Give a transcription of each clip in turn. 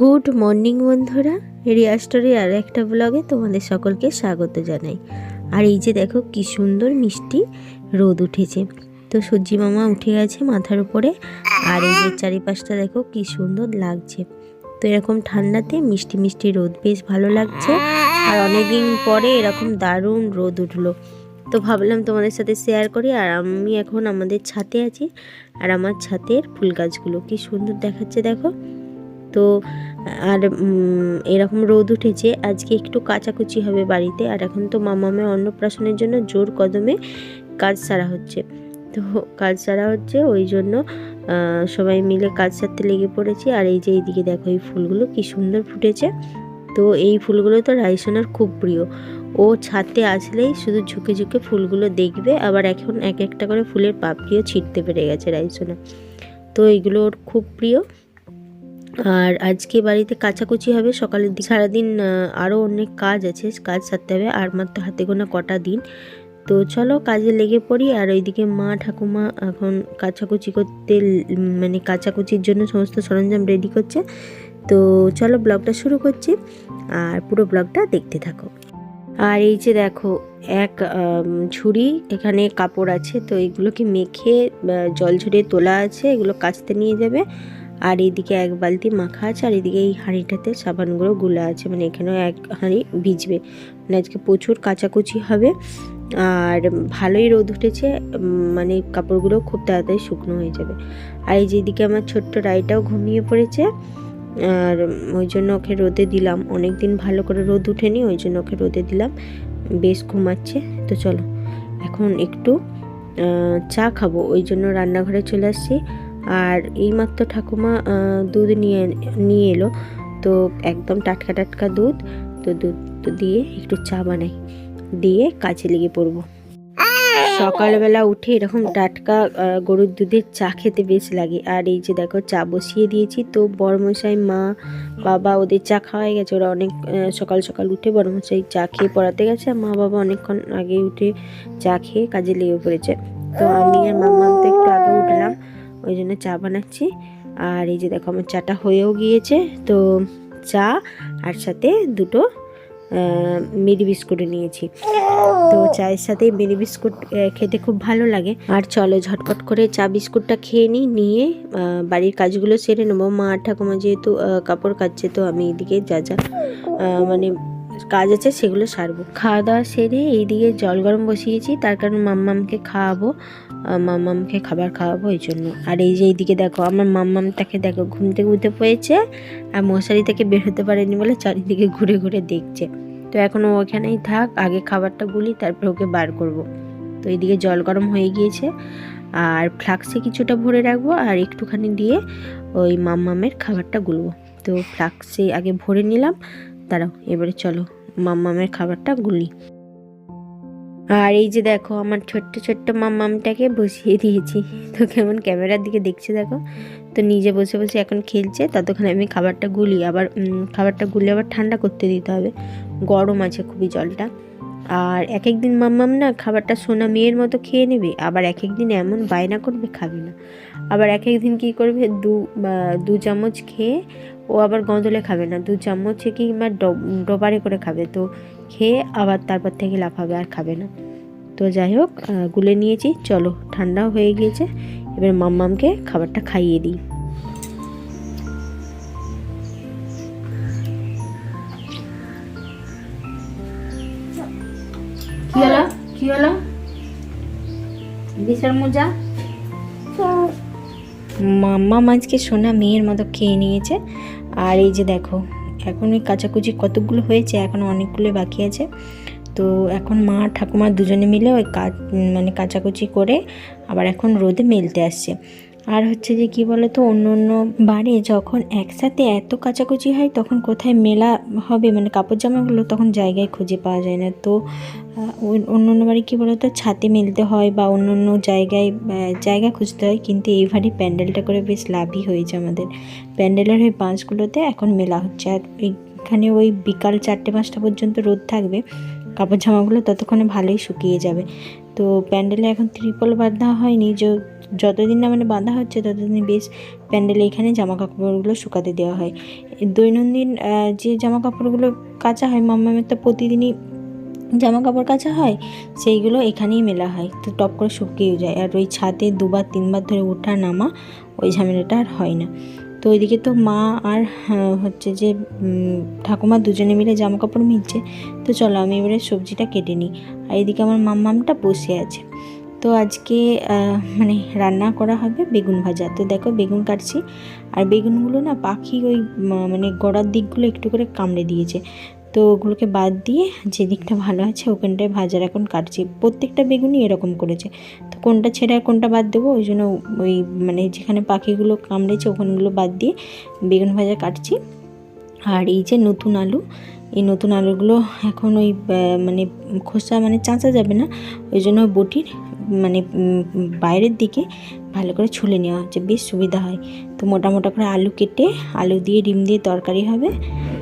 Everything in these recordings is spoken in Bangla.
গুড মর্নিং বন্ধুরা, রিয়া স্টোরির আর একটা ব্লগে তোমাদের সকলকে স্বাগত জানাই। আর এই যে দেখো কি সুন্দর মিষ্টি রোদ উঠেছে। তো সূর্যি মামা উঠে গেছে মাথার উপরে, আর এই যে চারিপাশটা দেখো কি সুন্দর লাগছে। তো এরকম ঠান্ডাতে মিষ্টি মিষ্টি রোদ বেশ ভালো লাগছে, আর অনেকদিন পরে এরকম দারুণ রোদ উঠল। তো ভাবলাম তোমাদের সাথে শেয়ার করি, আর আমি এখন আমাদের ছাতে আছি, আর আমার ছাতের ফুল গাছগুলো কি সুন্দর দেখাচ্ছে দেখো। তো আর এরকম রোদ উঠেছে, আজকে একটু কাচাকুচি হবে বাড়িতে, আর এখন তো মামামে অন্নপ্রাশনের জন্য জোর কদমে কাজ সারা হচ্ছে। তো কাজ সারা হচ্ছে, ওই জন্য সবাই মিলে কাজ সারতে লেগে পড়েছি, আর এই যে এইদিকে দেখো এই ফুলগুলো কি সুন্দর ফুটেছে। তো এই ফুলগুলো তো রাইসোনার খুব প্রিয়। ও ছাদে আসলেই শুধু ঝুঁকে ঝুঁকে ফুলগুলো দেখবে, আবার এখন এক একটা করে ফুলের পাপড়িও ছিটতে পেরে গেছে রাইসোনা তো এইগুলো ওর খুব প্রিয়। আর আজকে বাড়িতে কাচাকুচি হবে, সকালের দিকে। সারাদিন আরও অনেক কাজ আছে, কাজ সারতে হবে, আর মাত্র হাতে গোনা কটা দিন। তো চলো, কাজে লেগে পড়ি, আর ওইদিকে মা, ঠাকুমা এখন কাচাকুচি করতে মানে কাচাকুচির জন্য সমস্ত সরঞ্জাম রেডি করছে। তো চলো, ব্লগটা শুরু করছি, আর পুরো ব্লগটা দেখতে থাকো। আর এই যে দেখো, এক ঝুড়ি, এখানে কাপড় আছে, তো এগুলোকে মেখে জল ঝরিয়ে তোলা আছে, এগুলো কাচতে নিয়ে যাবে। আর এইদিকে এক বালতি মাখা আছে, আর এদিকে এই হাঁড়িটাতে সাবানগুলো গুলা আছে মানে এখানেও এক হাঁড়ি ভিজবে। মানে আজকে প্রচুর কাচাকুচি হবে, আর ভালোই রোদ উঠেছে মানে কাপড়গুলো খুব তাড়াতাড়ি শুকনো হয়ে যাবে। আর এই যেদিকে আমার ছোট্ট রাইটাও ঘুমিয়ে পড়েছে, আর ওই জন্য ওকে রোদে দিলাম। অনেক দিন ভালো করে রোদ উঠেনি, ওই জন্য ওকে রোদে দিলাম। বেশ ঘুমাচ্ছে, তো চলো। এখন একটু চা খাব, ওই জন্য রান্নাঘরে চলে আসছি। আর এইমাত্র ঠাকুমা দুধ নিয়ে নিয়ে এলো। তো একদম টাটকা টাটকা দুধ, তো দুধ দিয়ে একটু চা বানাই। দিয়ে কাজে লেগে পড়ব। সকালবেলা উঠে এরকম টাটকা গরুর দুধের চা খেতে বেশ লাগে। আর এই যে দেখো, চা বসিয়ে দিয়েছি। তো বড়মশাই মা, বাবা ওদের চা খাওয়াই গেছে। ওরা অনেক সকাল সকাল উঠে বড়মশাই চা খেয়ে পড়াতে গেছে। মা বাবা অনেকক্ষণ আগে উঠে চা খেয়ে কাজে লেগে পড়েছে। তো আমি আর মাম্মা তো একটু আগে উঠলাম। ওই জন্য চা বানাচ্ছি। আর এই যে দেখো, আমার চাটা হয়েও গিয়েছে। তো চা আর সাথে দুটো মেরি বিস্কুট নিয়েছি। তো চায়ের সাথে মেরি বিস্কুট খেতে খুব ভালো লাগে। আর চলো ঝটপট করে চা বিস্কুটটা খেয়ে নিই, নিয়ে বাড়ির কাজগুলো সেরে নেব। মা আর ঠাকুমা যেহেতু কাপড় কাচ্ছে, তো আমি এদিকে যা যা মানে কাজ আছে সেগুলো সারবো। খাওয়া দাওয়া সেরে এইদিকে জল গরম বসিয়েছি, তার কারণ মাম্মামকে খাওয়াবো। আহ, মাম্মামকে খাবার খাওয়াবো এই জন্য। আর এই যে এইদিকে দেখো আমার মাম্মামটাকে দেখো ঘুম থেকে উঠে পড়েছে আর মশারি থেকে বের হতে পারেনি বলে চারিদিকে ঘুরে ঘুরে দেখছে। তো এখন ওখানেই থাক আগে খাবারটা গুলি তারপর ওকে বার করব। তো এইদিকে জল গরম হয়ে গিয়েছে। আর ফ্লাক্সে কিছুটা ভরে রাখব আর একটুখানি দিয়ে ওই মাম্মামের খাবারটা গুলবো। তো ফ্লাক্সে আগে ভরে নিলাম দাঁড়াও এবারে চলো মাম্মামের খাবারটা গুলি। আর এই যে দেখো, আমার ছোট্ট ছোট্ট মামামটাকে বসিয়ে দিয়েছি। তো কেমন ক্যামেরার দিকে দেখছে দেখো? তো নিজে বসে বসে এখন খেলছে, ততক্ষণে আমি খাবারটা গুলি আবার খাবারটা গুলি আবার ঠান্ডা করতে দিতে হবে। গরম আছে খুবই জলটা। আর এক এক দিন মাম্মাম না খাবারটা সোনা মেয়ের মতো খেয়ে নেবে, আবার এক এক দিন এমন বায়না করবে খাবে না। আবার এক এক দিন কী করবে? দু দু চামচ খেয়ে ও আবার গঁদলে খাবে না। দু চামচে কিংবা ড- ডবারে করে খাবে। তো খেয়ে আবার তারপর থেকে লাফাবে আর খাবে না। তো যাই হোক গুলে নিয়েছি। চলো, ঠান্ডাও হয়ে গিয়েছে। এবার মাম্মামকে খাবারটা খাইয়ে দিই। কি হলো? কি হলো? বিশাল মোজা? মাম্মা মাছকে সোনা মেয়ের মতো খেয়ে নিয়েছে। আর এই যে দেখো, এখন ওই কাচাকুচি কতগুলো হয়েছে, এখন অনেকগুলো বাকি আছে। তো এখন মা, ঠাকুমা দুজনে মিলে ওই মানে কাচাকুচি করে আবার এখন রোদে মেলতে আসছে। আর হচ্ছে যে কি বলো তো অন্য অন্য বারে যখন একসাথে এত কাচাকুচি হয়, তখন কোথায় মেলা হবে মানে কাপড় জামাগুলো তখন জায়গায় খুঁজে পাওয়া যায় না। তো অন্য অন্য বাড়ি কী বলতো, ছাতে মেলতে হয় বা অন্য অন্য জায়গায় জায়গা খুঁজতে হয়, কিন্তু এইবারই প্যান্ডেলটা করে বেশ লাভই হয়েছে আমাদের। প্যান্ডেলের ওই বাঁশগুলোতে এখন মেলা হচ্ছে, আর এখানে ওই বিকাল চারটে পাঁচটা পর্যন্ত রোদ থাকবে, কাপড় জামাগুলো ততক্ষণে ভালোই শুকিয়ে যাবে। তো প্যান্ডেলে এখন ত্রিপল বাঁধা হয়নি, য- যতদিন না মানে বাঁধা হচ্ছে, ততদিন বেশ প্যান্ডেলে এখানে জামা কাপড়গুলো শুকাতে দেওয়া হয়। দৈনন্দিন যে জামা কাপড়গুলো কাচা হয় মাম্মামের তো প্রতিদিনই জামা কাপড় কাচা হয়, সেইগুলো এখানেই মেলা হয়। তো টপ করে শুকিয়েও যায়। আর ওই ছাদে দুবার, তিনবার ধরে ওঠা, নামা, ওই ঝামেলাটা আর হয় না। তো ওইদিকে তো মা আর হচ্ছে যে ঠাকুমা দুজনে মিলে জামা কাপড় মিলছে। তো চলো আমি এবারে সবজিটা কেটে নিই। আর এদিকে আমার মাম্মামটা বসে আছে। তো আজকে মানে রান্না করা হবে বেগুন ভাজা। তো দেখো বেগুন কাটছি, আর বেগুনগুলো না পাখি ওই মানে গড়ার দিকগুলো একটু করে কামড়ে দিয়েছে। তো ওগুলোকে বাদ দিয়ে যে দিকটা ভালো আছে ওখানটায় ভাজার এখন কাটছি। প্রত্যেকটা বেগুনই এরকম করেছে। তো কোনটা ছেড়ে কোনটা বাদ দেবো? ওই জন্য ওই মানে যেখানে পাখিগুলো কামড়েছে ওখানগুলো বাদ দিয়ে বেগুন ভাজা কাটছি। আর এই যে নতুন আলু এই নতুন আলুগুলো এখন ওই মানে খোসা মানে চাঁচা যাবে না, ওই জন্য বটির মানে বাইরের দিকে ভালো করে ছুলে নেওয়া হচ্ছে, বেশ সুবিধা হয়। তো মোটা মোটা করে আলু কেটে, আলু দিয়ে ডিম দিয়ে তরকারি হবে।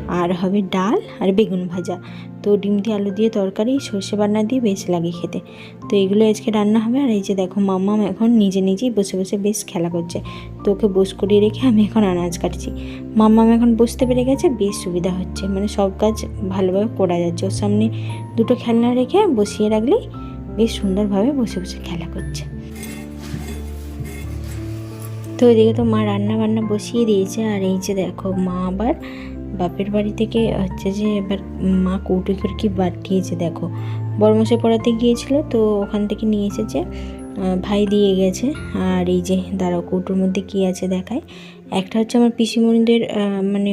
আর হবে ডাল আর বেগুন ভাজা। তো ডিম দিয়ে আলু দিয়ে তরকারি, সর্ষে বান্না দিয়ে বেশ লাগে খেতে। তো এগুলো আজকে রান্না হবে। আর এই যে দেখো, মাম্মাম এখন নিজে নিজেই বসে বসে বেশ খেলা করছে। তো ওকে বস করিয়ে রেখে আমি এখন আনাজ কাটছি। মাম্মাম এখন বসতে পেরে গেছে, বেশ সুবিধা হচ্ছে। মানে সব কাজ ভালোভাবে করা যাচ্ছে। ওর সামনে দুটো খেলনা রেখে বসিয়ে রাখলেই বেশ সুন্দরভাবে বসে বসে খেলা করছে। তো ওইদিকে তো মা রান্না বান্না বসিয়ে দিয়েছে। আর এই যে দেখো, মা আবার বাপের বাড়ি থেকে হচ্ছে যে এবার মা কৌটো কি পাঠিয়েছে দেখো। বড়মশাই পড়াতে গিয়েছিল, তো ওখান থেকে নিয়ে এসেছে। ভাই দিয়ে গেছে, আর এই যে দাঁড়াও, কৌটোর মধ্যে কি আছে দেখায় একটা হচ্ছে আমার পিসিমণিদের মানে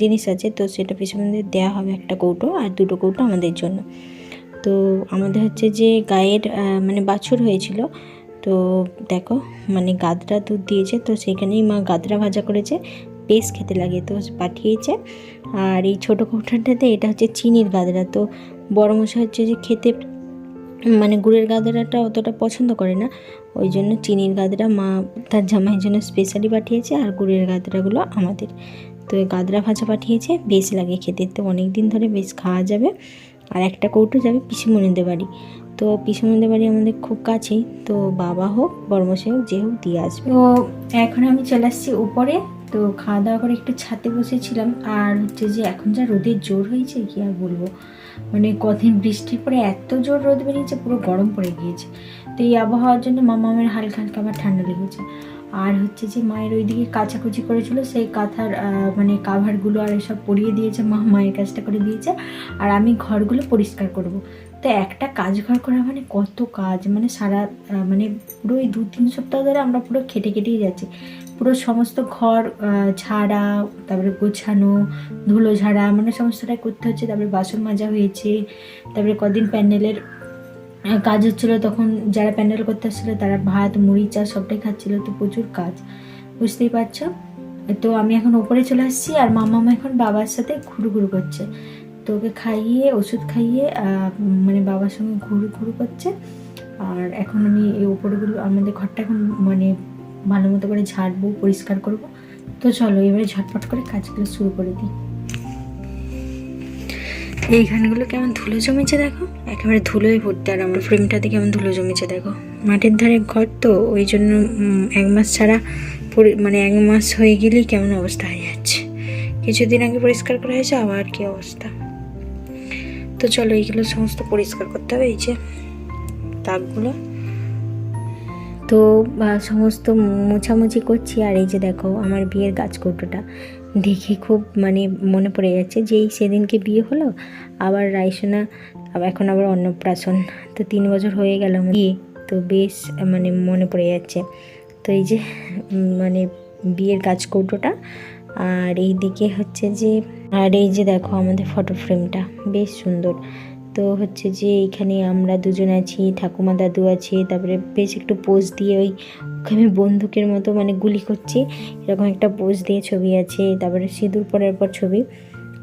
জিনিস আছে, তো সেটা পিসিমণিদের দেওয়া হবে একটা কৌটো, আর দুটো কৌটো আমাদের জন্য। তো আমাদের হচ্ছে যে গায়ের মানে বাছুর হয়েছিল, তো দেখো মানে গাদরা দুধ দিয়েছে, তো সেখানেই মা গাদরা ভাজা করেছে। বেশ খেতে লাগে। তো পাঠিয়েছে। আর এই ছোটো কৌটাটাতে এটা হচ্ছে চিনির গাদরা তো বড় মশা হচ্ছে যে খেতে মানে গুড়ের গাদরাটা অতটা পছন্দ করে না। ওই জন্য চিনির গাদরা মা তার জামাইয়ের জন্য স্পেশালি পাঠিয়েছে আর গুড়ের গাদরাগুলো আমাদের। তো গাদরা ভাজা পাঠিয়েছে, বেশ লাগে খেতে। তো অনেক দিন ধরে বেশ খাওয়া যাবে। আর একটা কৌটো যাবে পিসিমণিদের বাড়ি। তো পিসিমণিদের বাড়ি আমাদের খুব কাছেই। তো বাবা হোক বড়মশাই হোক, যে হোক দিয়ে আসবে। তো এখন আমি চলে আসছি উপরে। তো খাওয়া দাওয়া করে একটু ছাতে বসেছিলাম আর হচ্ছে যে এখন যা রোদের জোর হয়েছে, কি আর বলব? মানে কদিন বৃষ্টির পরে এত জোর রোদ বেরিয়েছে, পুরো গরম পড়ে গিয়েছে। তো এই আবহাওয়ার জন্য মামা মামামের হালকা হালকা আবার ঠান্ডা লেগেছে। আর হচ্ছে যে মায়ের ওইদিকে কাচাকুচি করেছিল, সেই কাঁথার মানে কাভারগুলো আর এসব পরিয়ে দিয়েছে, মা মায়ের কাজটা করে দিয়েছে। আর আমি ঘরগুলো পরিষ্কার করব। তো একটা কাজ ঘর করা মানে কত কাজ? মানে সারা মানে পুরো ওই দু তিন সপ্তাহ ধরে আমরা পুরো খেটে খেটেই যাচ্ছি। পুরো সমস্ত ঘর ঝাড়া, তারপরে গোছানো, ধুলো ঝাড়া মানে সমস্তটাই করতে হচ্ছে। তারপরে বাসন মাজা হয়েছে। তারপরে কদিন প্যান্ডেলের কাজ হচ্ছিল তখন যারা প্যান্ডেল করতে আসছিল তারা ভাত, মুড়ি, চা সবটাই খাচ্ছিলো। তো প্রচুর কাজ, বুঝতেই পারছ? তো আমি এখন ওপরে চলে আসছি আর মামা এখন বাবার সাথে ঘুরু ঘুরু করছে। তো ওকে খাইয়ে, ওষুধ খাইয়ে মানে বাবার সঙ্গে ঘুরু ঘুরু করছে। আর এখন আমি এই ওপরগুলো, আমাদের ঘরটা এখন মানে ভালো মতো করে ঝাড়বো, পরিষ্কার করব। তো চলো, এবারে ঝটপট করে কাজগুলো শুরু করে দিই। এইখানগুলো কেমন ধুলো জমেছে দেখো? একেবারে ধুলোই ভর্তি। আর আমার ফ্রেমটাতে কেমন ধুলো জমেছে দেখো। মাঠের ধারে ঘর তো, ওই জন্য এক মাস ছাড়া মানে এক মাস হয়ে গেলেই কেমন অবস্থা হয়ে যাচ্ছে। কিছুদিন আগে পরিষ্কার করা হয়েছে, আবার কি অবস্থা? তো চলো, এইগুলো সমস্ত পরিষ্কার করতে হবে, এই যে, তাকগুলো। তো সমস্ত মোছামুছি করছি আর এই যে দেখো আমার বিয়ের গাছ কৌটোটা দেখে খুব মানে মনে পড়ে যাচ্ছে যে এই সেদিনকে বিয়ে হলো, আবার আবার এখন আবার অন্নপ্রাশন। তো তিন বছর হয়ে গেল বিয়ে, তো বেশ মানে মনে পড়ে যাচ্ছে। তো এই যে মানে বিয়ের গাছ কৌটোটা আর এই দিকে হচ্ছে যে, আর এই যে দেখো আমাদের ফটো ফ্রেমটা, বেশ সুন্দর। তো হচ্ছে যে এইখানে আমরা দুজন আছি, ঠাকুমা দাদু আছে, তারপরে বেশ একটু পোজ দিয়ে ওই আমি বন্দুকের মতো মানে গুলি করছি। এরকম একটা পোজ দিয়ে ছবি আছে, তারপরে সিঁদুর পরার পর ছবি,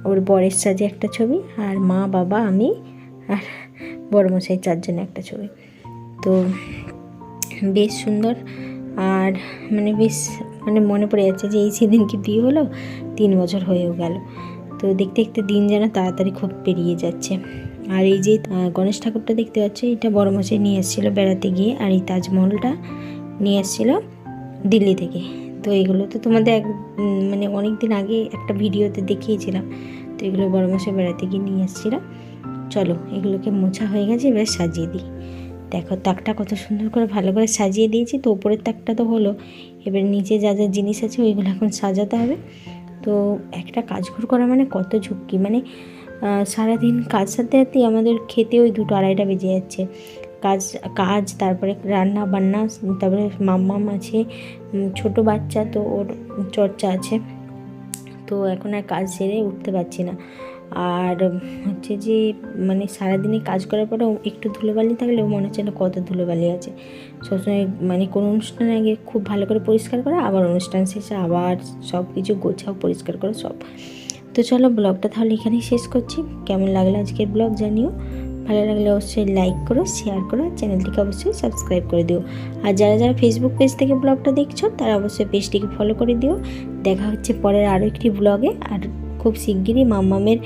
ওর বরের সাজে একটা ছবি আর মা, বাবা, আমি আর বড় মশাই চারজনে একটা ছবি। তো বেশ সুন্দর আর মানে বেশ মানে মনে পড়ে যাচ্ছে যে এই সেদিন কি বিয়ে হলো, তিন বছর হয়েও গেল। তো দেখতে দেখতে দিন যেন তাড়াতাড়ি খুব পেরিয়ে যাচ্ছে। আর এই যে গণেশ ঠাকুরটা দেখতে পাচ্ছি এটা বড় মশাই নিয়ে এসেছিল বেড়াতে গিয়ে, আর এই তাজমহলটা নিয়ে এসেছিল দিল্লি থেকে। তো এগুলো তো তোমাদের এক মানে অনেক দিন আগে একটা ভিডিওতে দেখিয়েছিলাম। তো এগুলো বড় মশাই বেড়াতে গিয়ে নিয়ে এসেছিলাম চলো, এগুলোকে মোছা হয়ে গেছে, এবার সাজিয়ে দিই। দেখো, তাকটা কত সুন্দর করে ভালো করে সাজিয়ে দিয়েছি। তো উপরের তাকটা তো হলো, এবার নিচে যা যা জিনিস আছে, ওইগুলো এখন সাজাতে হবে। তো একটা কাজঘর করা মানে কত ঝুঁকি? মানে সারাদিন কাজ সাথে সাথেই আমাদের খেতে ওই দুটো আড়াইটা বেজে যাচ্ছে। কাজ কাজ, তারপরে রান্না বান্না, তারপরে মাম্মাম আছে ছোট বাচ্চা তো ওর চর্চা আছে। তো এখন আর কাজ সেরে উঠতে পারছি না। আর হচ্ছে যে মানে সারাদিনে কাজ করার পরেও একটু ধুলোবালি থাকলেও মনে হচ্ছে না কত ধুলোবালি আছে। সবসময় মানে কোনো অনুষ্ঠানের আগে খুব ভালো করে পরিষ্কার করা, আবার অনুষ্ঠান শেষে আবার সব কিছু গোছাও, পরিষ্কার করা, সব। তো চলো ব্লগটা তাহলে এখানেই শেষ করছি। কেমন লাগল আজকের ব্লগ জানিও। ভালো লাগলে অবশ্যই লাইক করো শেয়ার করো, চ্যানেলটিকে অবশ্যই সাবস্ক্রাইব করে দিও। আর যারা যারা ফেসবুক পেজ থেকে ব্লগটা দেখছ, তারা অবশ্যই পেজটিকে ফলো করে দিও। দেখা হচ্ছে পরের আরও একটি ব্লগে। আর খুব শিগগিরই মাম্মামের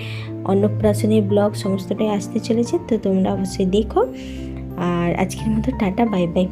অন্নপ্রাশনের ব্লগ সমস্তটাই আসতে চলেছে, তো তোমরা অবশ্যই দেখো। আর আজকের মতো টাটা বাই বাই